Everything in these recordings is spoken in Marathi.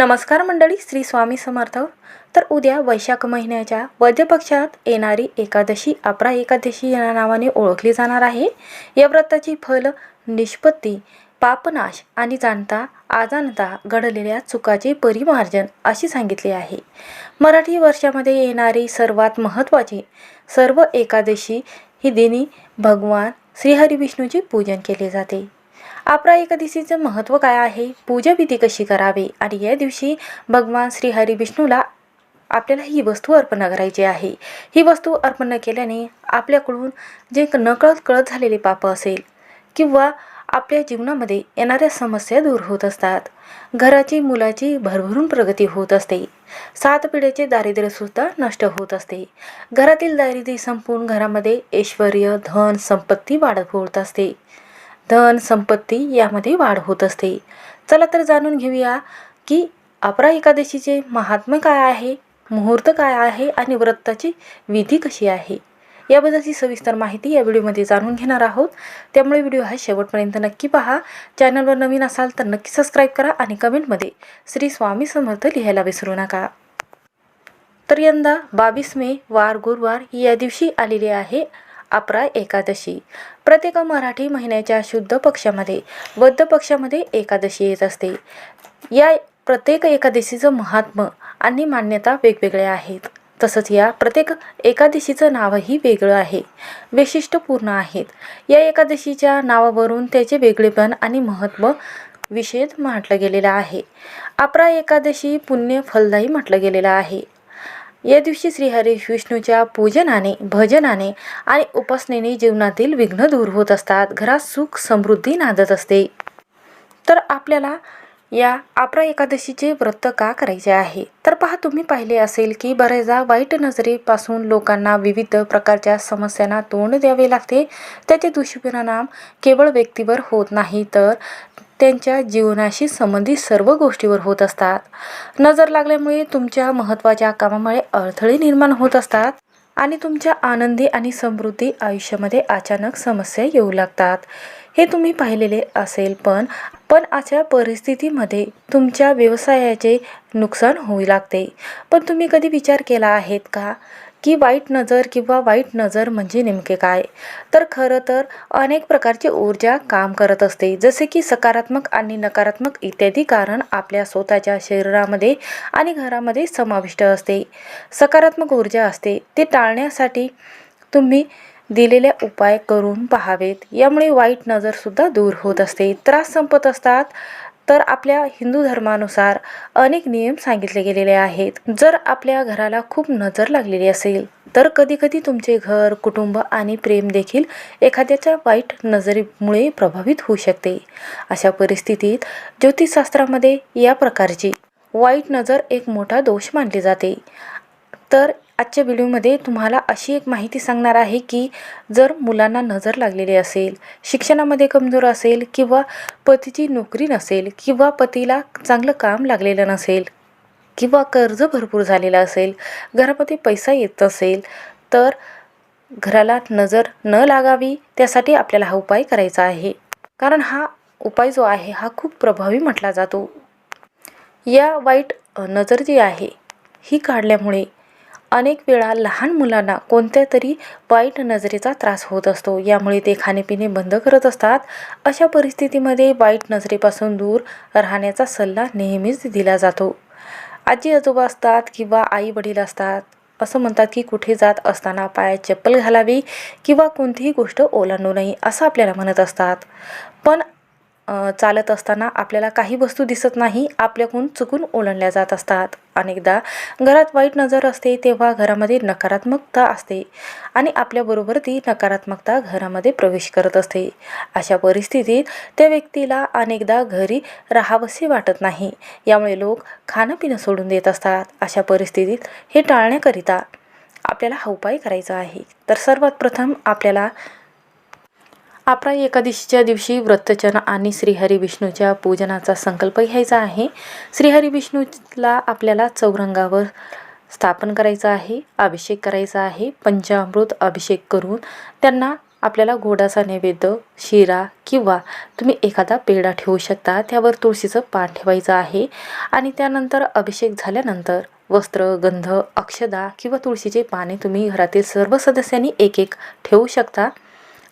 नमस्कार मंडळी श्री स्वामी समर्थ. तर उद्या वैशाख महिन्याच्या वद्यपक्षात येणारी एकादशी अपरा एकादशी या नावाने ओळखली जाणार आहे. या व्रताची फल निष्पत्ती पापनाश आणि जाणता आजानता घडलेल्या चुकाचे परिमार्जन अशी सांगितले आहे. मराठी वर्षामध्ये येणारी सर्वात महत्त्वाची सर्व एकादशी ही दिनी भगवान श्रीहरी विष्णूचे पूजन केले जाते. आपरा एकादशीचं महत्त्व काय आहे? पूजाविधी कशी करावी? आणि या दिवशी भगवान श्री हरी विष्णूला आपल्याला ही वस्तू अर्पण करायची आहे. ही वस्तू अर्पण केल्याने आपल्याकडून जे नकळत कळत झालेले पाप असेल किंवा आपल्या जीवनामध्ये येणाऱ्या समस्या दूर होत असतात. घराची मुलाची भरभरून प्रगती होत असते. सात पिढ्याचे दारिद्र्यसुद्धा नष्ट होत असते. घरातील दारिद्र्य संपून घरामध्ये ऐश्वर धन संपत्ती वाढत होत असते. धन संपत्ती यामध्ये वाढ होत असते. चला तर जाणून घेऊया की अपरा एकादशीचे महात्म्य काय आहे मुहूर्त काय आहे आणि व्रताची विधी कशी आहे. याबद्दलची सविस्तर माहिती या व्हिडिओमध्ये जाणून घेणार आहोत. त्यामुळे व्हिडिओ हा शेवटपर्यंत नक्की पहा. चॅनलवर नवीन असाल तर नक्की सबस्क्राईब करा आणि कमेंटमध्ये श्री स्वामी समर्थ लिहायला विसरू नका. तर यंदा बावीस मे वार गुरुवार या दिवशी आलेले आहे अपरा एकादशी. प्रत्येक मराठी महिन्याच्या शुद्ध पक्षामध्ये बद्ध पक्षामध्ये एकादशी येत असते. या प्रत्येक एकादशीचं महात्म आणि मान्यता वेगवेगळ्या आहेत. तसंच या प्रत्येक एकादशीचं नावही वेगळं आहे. वैशिष्ट्यपूर्ण आहेत. या एकादशीच्या नावावरून त्याचे वेगळेपण आणि महत्त्व विषेद म्हटलं गेलेलं आहे. अपरा एकादशी पुण्य फलदायी म्हटलं गेलेलं आहे. या दिवशी श्रीहरी विष्णूच्या पूजनाने भजनाने आणि उपासनेने जीवनातील विघ्न दूर होत असतात. घरात सुख समृद्धी नांदत असते. तर आपल्याला या आपरा एकादशीचे व्रत का करायचे आहे? तर पहा तुम्ही पाहिले असेल की बऱ्याचदा वाईट नजरेपासून लोकांना विविध प्रकारच्या समस्यांना तोंड द्यावे लागते. त्याचे दुष्परिणाम केवळ व्यक्तीवर होत नाही तर त्यांच्या जीवनाशी संबंधित सर्व गोष्टीवर होत असतात. नजर लागल्यामुळे तुमच्या महत्त्वाच्या कामामुळे अडथळे निर्माण होत असतात आणि तुमच्या आनंदी आणि समृद्धी आयुष्यामध्ये अचानक समस्या येऊ लागतात. हे तुम्ही पाहिलेले असेल पण पण अशा परिस्थितीमध्ये तुमच्या व्यवसायाचे नुकसान होऊ लागते. पण तुम्ही कधी विचार केला आहेत का? की वाईट नजर किंवा वाईट नजर म्हणजे नेमके काय? तर खरं तर अनेक प्रकारची ऊर्जा काम करत असते. जसे की सकारात्मक आणि नकारात्मक इत्यादी कारण आपल्या स्वतःच्या शरीरामध्ये आणि घरामध्ये समाविष्ट असते. सकारात्मक ऊर्जा असते. ते टाळण्यासाठी तुम्ही दिलेले उपाय करून पहावेत. यामुळे वाईट नजरसुद्धा दूर होत असते. त्रास संपत असतात. तर आपल्या हिंदू धर्मानुसार अनेक नियम सांगितले गेलेले आहेत. जर आपल्या घराला खूप नजर लागलेली असेल तर कधीकधी तुमचे घर कुटुंब आणि प्रेम देखील एखाद्याच्या वाईट नजरेमुळे प्रभावित होऊ शकते. अशा परिस्थितीत ज्योतिषशास्त्रामध्ये या प्रकारची वाईट नजर एक मोठा दोष मानली जाते. तर आजच्या व्हिडिओमध्ये तुम्हाला अशी एक माहिती सांगणार आहे की जर मुलांना नजर लागलेली असेल शिक्षणामध्ये कमजोर असेल किंवा पतीची नोकरी नसेल किंवा पतीला चांगलं काम लागलेलं नसेल किंवा कर्ज भरपूर झालेलं असेल घरामध्ये पैसा येत नसेल तर घराला नजर न लागावी त्यासाठी आपल्याला हा उपाय करायचा आहे. कारण हा उपाय जो आहे हा खूप प्रभावी म्हटला जातो. या वाईट नजर जी आहे ही काढल्यामुळे अनेक वेळा लहान मुलांना कोणत्या तरी वाईट नजरेचा त्रास होत असतो. यामुळे ते खाणेपिणे बंद करत असतात. अशा परिस्थितीमध्ये वाईट नजरेपासून दूर राहण्याचा सल्ला नेहमीच दिला जातो. आजी आजोबा असतात किंवा आई वडील असतात. असं म्हणतात की कुठे जात असताना पायात चप्पल घालावी किंवा कोणतीही गोष्ट ओलांडू नये असं आपल्याला म्हणत असतात. पण चालत असताना आपल्याला काही वस्तू दिसत नाही आपल्याकडून चुकून ओलांडल्या जात असतात. अनेकदा घरात वाईट नजर असते तेव्हा घरामध्ये नकारात्मकता असते आणि आपल्याबरोबर ती नकारात्मकता घरामध्ये प्रवेश करत असते. अशा परिस्थितीत त्या व्यक्तीला अनेकदा घरी राहावसे वाटत नाही. यामुळे लोक खाणं पिणं सोडून देत असतात. अशा परिस्थितीत हे टाळण्याकरिता आपल्याला हा उपाय करायचा आहे. तर सर्वात प्रथम आपल्याला आपला एकादशीच्या दिवशी व्रतचन आणि श्रीहरी विष्णूच्या पूजनाचा संकल्प घ्यायचा आहे. श्रीहरी विष्णूला आपल्याला चौरंगावर स्थापन करायचं आहे अभिषेक करायचा आहे पंचामृत अभिषेक करून त्यांना आपल्याला गोडाचा नैवेद्य शिरा किंवा तुम्ही एखादा पेढा ठेवू शकता त्यावर तुळशीचं पान ठेवायचं आहे. आणि त्यानंतर अभिषेक झाल्यानंतर वस्त्र गंध अक्षदा किंवा तुळशीचे पाने तुम्ही घरातील सर्व सदस्यांनी एक एक ठेवू शकता.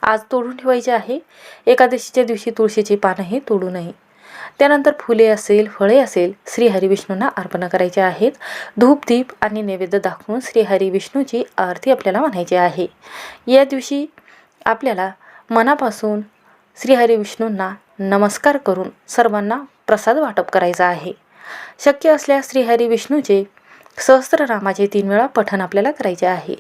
आज तोडून ठेवायचे आहे. एकादशीच्या दिवशी तुळशीची पानंही तोडू नये त्यानंतर फुले असेल फळे असेल श्री हरिविष्णूंना अर्पण करायचे आहेत. धूप दीप आणि नैवेद्य दाखवून श्री हरिविष्णूची आरती आपल्याला म्हणायची आहे. या दिवशी आपल्याला मनापासून श्री हरिविष्णूंना नमस्कार करून सर्वांना प्रसाद वाटप करायचा आहे. शक्य असल्यास श्री हरिविष्णूचे सहस्त्रनामाचे तीन वेळा पठण आपल्याला करायचे आहे.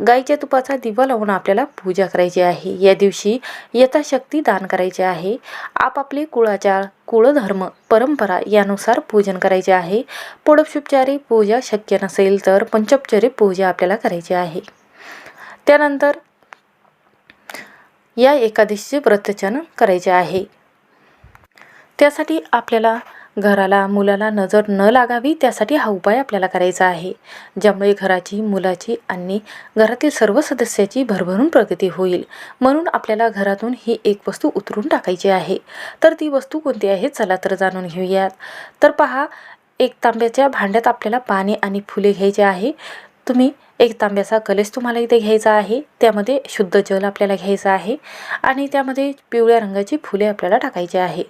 गाईच्या तुपाचा दिवा लावून आपल्याला पूजा करायची आहे. या दिवशी यथाशक्ती दान करायचे आहे. आपापले कुळाचार कुळधर्म परंपरा यानुसार पूजन करायचे आहे. पोडोपशुपचारी पूजा शक्य नसेल तर पंचोपचारी पूजा आपल्याला करायची आहे. त्यानंतर या एकादशीचे व्रतचन करायचे आहे. त्यासाठी आपल्याला घराला मुलाला नजर न लागावी त्यासाठी हा उपाय आपल्याला करायचा आहे. ज्यामुळे घराची मुलाची आणि घरातील सर्व सदस्याची भरभरून प्रगती होईल. म्हणून आपल्याला घरातून ही एक वस्तू उतरून टाकायची आहे. तर ती वस्तू कोणती आहे? चला तर जाणून घेऊयात. तर पहा एक तांब्याच्या भांड्यात आपल्याला पाणी आणि फुले घ्यायचे आहे. तुम्ही एक तांब्याचा कलेश तुम्हाला इथे घ्यायचा आहे. त्यामध्ये शुद्ध जल आपल्याला घ्यायचं आहे आणि त्यामध्ये पिवळ्या रंगाची फुले आपल्याला टाकायची आहे.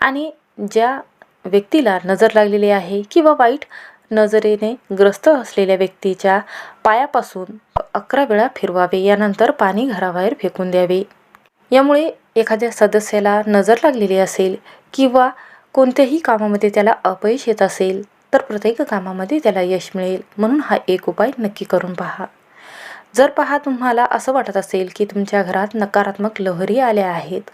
आणि ज्या व्यक्तीला नजर लागलेली आहे किंवा वाईट नजरेने ग्रस्त असलेल्या व्यक्तीच्या पायापासून अकरा वेळा फिरवावे. यानंतर पाणी घराबाहेर फेकून द्यावे. यामुळे एखाद्या सदस्याला नजर लागलेली असेल किंवा कोणत्याही कामामध्ये त्याला अपयश येत असेल तर प्रत्येक कामामध्ये त्याला यश मिळेल. म्हणून हा एक उपाय नक्की करून पहा. जर पहा तुम्हाला असं वाटत असेल की तुमच्या घरात नकारात्मक लहरी आल्या आहेत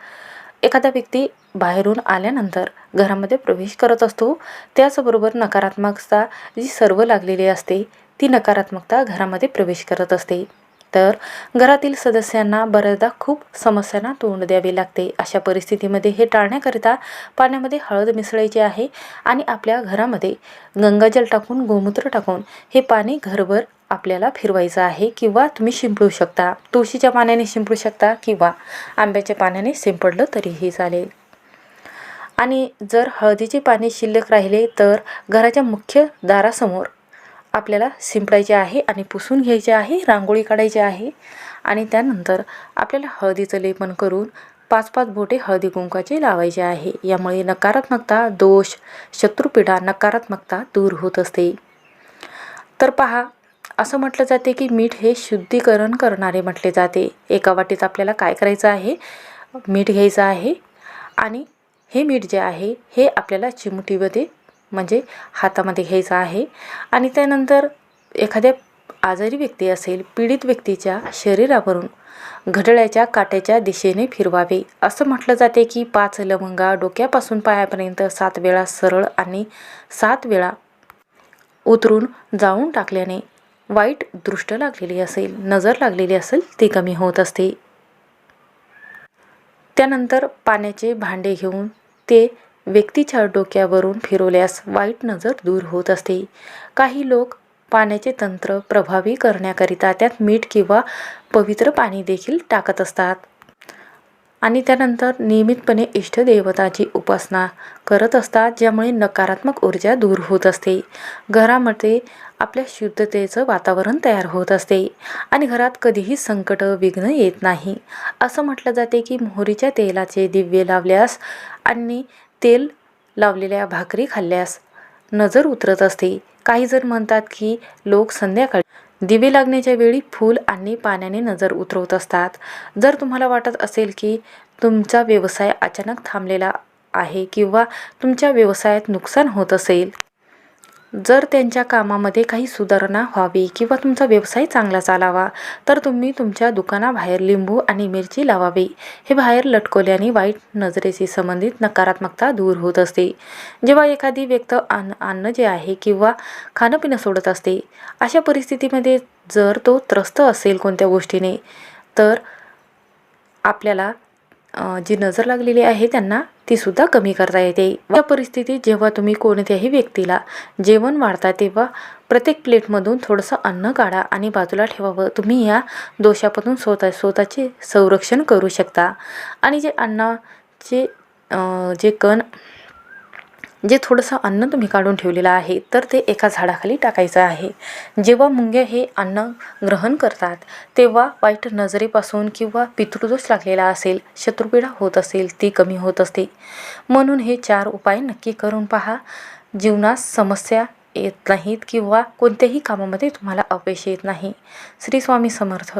एखादा व्यक्ती बाहेरून आल्यानंतर घरामध्ये प्रवेश करत असतो त्याचबरोबर नकारात्मकता जी सर्व लागलेली असते ती नकारात्मकता घरामध्ये प्रवेश करत असते. तर घरातील सदस्यांना बऱ्याचदा खूप समस्यांना तोंड द्यावे लागते. अशा परिस्थितीमध्ये हे टाळण्याकरिता पाण्यामध्ये हळद मिसळायची आहे आणि आपल्या घरामध्ये गंगाजल टाकून गोमूत्र टाकून हे पाणी घरभर आपल्याला फिरवायचं आहे किंवा तुम्ही शिंपडू शकता. तुळशीच्या पाण्याने शिंपडू शकता किंवा आंब्याच्या पाण्याने शिंपडलं तरीही चालेल. आणि जर हळदीचे पाणी शिल्लक राहिले तर घराच्या मुख्य दारासमोर आपल्याला शिंपडायचे आहे आणि पुसून घ्यायचे आहे रांगोळी काढायची आहे. आणि त्यानंतर आपल्याला हळदीचं लेपन करून पाच पाच बोटे हळदी कुंकाचे लावायचे आहे. यामुळे नकारात्मकता दोष शत्रुपीडा नकारात्मकता दूर होत असते. तर पहा असं म्हटलं जाते की मीठ हे शुद्धीकरण करणारे म्हटले जाते. एका वाटीत आपल्याला काय करायचं आहे? मीठ घ्यायचं आहे. आणि हे मीठ जे आहे हे आपल्याला चिमटीमध्ये म्हणजे हातामध्ये घ्यायचं आहे. आणि त्यानंतर एखाद्या आजारी व्यक्ती असेल पीडित व्यक्तीच्या शरीरावरून घड्याळ्याच्या काट्याच्या दिशेने फिरवावे. असं म्हटलं जाते की पाच लवंगा डोक्यापासून पायापर्यंत सात वेळा सरळ आणि सात वेळा उतरून जाऊन टाकल्याने वाईट दृष्ट लागलेली असेल नजर लागलेली असेल ती कमी होत असते. त्यानंतर पाण्याचे भांडे घेऊन ते व्यक्तीच्या डोक्यावरून फिरवल्यास वाईट नजर दूर होत असते. काही लोक पाण्याचे तंत्र प्रभावी करण्याकरिता त्यात मीठ किंवा पवित्र पाणी देखील टाकत असतात. आणि त्यानंतर नियमितपणे इष्टदेवताची उपासना करत असतात ज्यामुळे नकारात्मक ऊर्जा दूर होत असते. घरामध्ये आपल्या शुद्धतेचं वातावरण तयार होत असते आणि घरात कधीही संकट विघ्न येत नाही. असं म्हटलं जाते की मोहरीच्या तेलाचे दिव्य लावल्यास आणि तेल लावलेल्या भाकरी खाल्ल्यास नजर उतरत असते. काही जण म्हणतात की लोक संध्याकाळी दिवे लागण्याच्या वेळी फूल आणि पाण्याने नजर उतरवत असतात. जर तुम्हाला वाटत असेल की तुमचा व्यवसाय अचानक थांबलेला आहे किंवा तुमच्या व्यवसायात नुकसान होत असेल जर त्यांच्या कामामध्ये काही सुधारणा व्हावी किंवा तुमचा व्यवसाय चांगला चालावा तर तुम्ही तुमच्या दुकानाबाहेर लिंबू आणि मिरची लावावी. हे बाहेर लटकवल्याने वाईट नजरेशी संबंधित नकारात्मकता दूर होत असते. जेव्हा एखादी व्यक्त अन्न अन्न जे आहे किंवा खाणं पिणं सोडत असते अशा परिस्थितीमध्ये जर तो त्रस्त असेल कोणत्या गोष्टीने तर आपल्याला जी नजर लागलेली आहे त्यांना तीसुद्धा कमी करता येते. या परिस्थितीत जेव्हा तुम्ही कोणत्याही व्यक्तीला जेवण वाढता तेव्हा प्रत्येक प्लेटमधून थोडंसं अन्न काढा आणि बाजूला ठेवावं. तुम्ही या दोषापासून स्वतः स्वतःचे संरक्षण करू शकता. आणि जे अन्नाचे जे कण जे थोडंसं अन्न तुम्ही काढून ठेवलेलं आहे तर ते एका झाडाखाली टाकायचं आहे. जेव्हा मुंग्या हे अन्न ग्रहण करतात तेव्हा वाईट नजरेपासून किंवा पितृदोष लागलेला असेल शत्रुपीडा होत असेल ती कमी होत असते. म्हणून हे चार उपाय नक्की करून पहा. जीवनात समस्या येत नाहीत किंवा कोणत्याही कामामध्ये तुम्हाला अपयश येत नाही. श्री स्वामी समर्थ.